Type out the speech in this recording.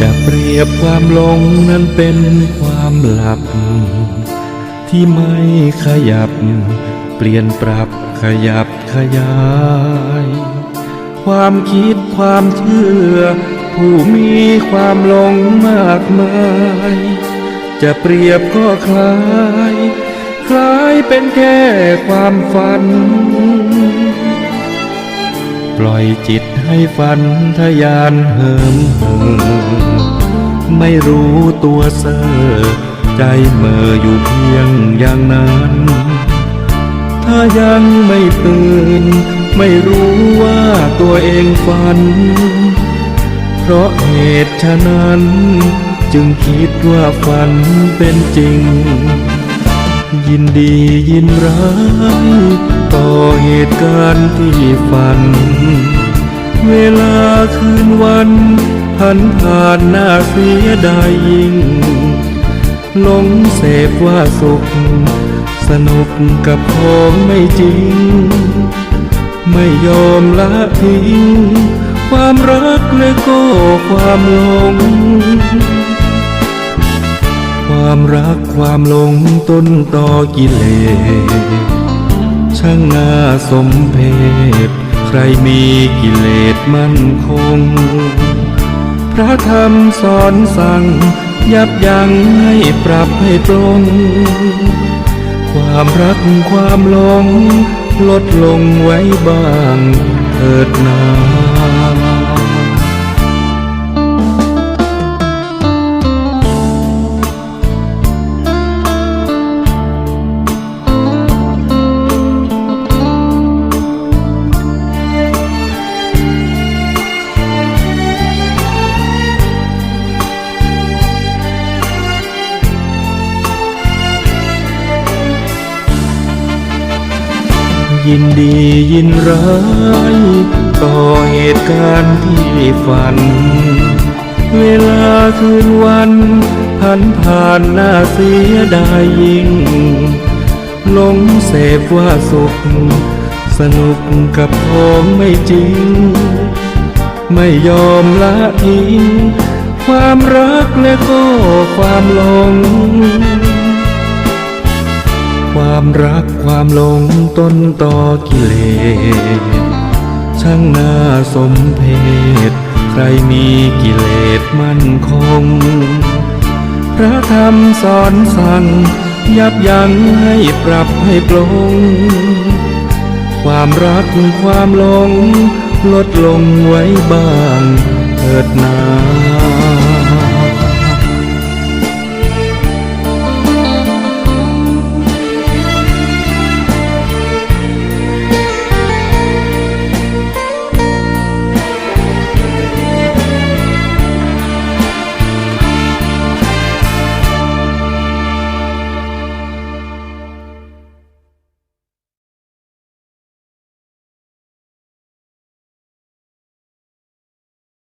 จะเปรียบความหลงนั้นเป็นความหลับ ที่ไม่ขยับ เปลี่ยนปรับขยับขยาย ความคิดความเชื่อ ผู้มีความหลงมากมาย จะเปรียบก็คล้าย คล้ายเป็นแค่ความฝัน ปล่อยจิตให้ฝันทะยานเหิมเหิมไม่รู้ตัวเสอใจเหม่ออยู่เพียงอย่างนั้น ถ้ายังไม่ตื่น ไม่รู้ว่าตัวเองฝัน เพราะเหตุฉะนั้น จึงคิดว่าฝันเป็นจริง ยินดียินร้ายต่อเหตุการณ์ที่ฝัน เวลาคืนวันผ่านผ่านหน้าเสียดายยิ่งหลงเสพว่าสุข สนุกกับของไม่จริง ไม่ยอมละทิ้ง ความรักและก็ความหลง ความรักความหลงต้นต่อกิเลสช่างน่าสมเพชใครมีกิเลสมั่นคง พระธรรมสอนสั่ง ยับยั้งให้ปรับให้ตรง ความรักความหลง ลดลงไว้บ้างเถิดนา ยินดียินร้าย ต่อเหตุการณ์ที่ฝัน เวลาคืนวันผ่านผ่านหน้าเสียดายยิ่งหลงเสพว่าสุข สนุกกับของไม่จริง ไม่ยอมละทิ้ง ความรักและก็ความหลง ความรักความหลงต้นต่อกิเลสช่างน่าสมเพชใครมีกิเลสมั่นคง พระธรรมสอนสั่ง ยับยั้งให้ปรับให้ปลง ความรักความหลง ลดลงไว้บ้างเถิดนา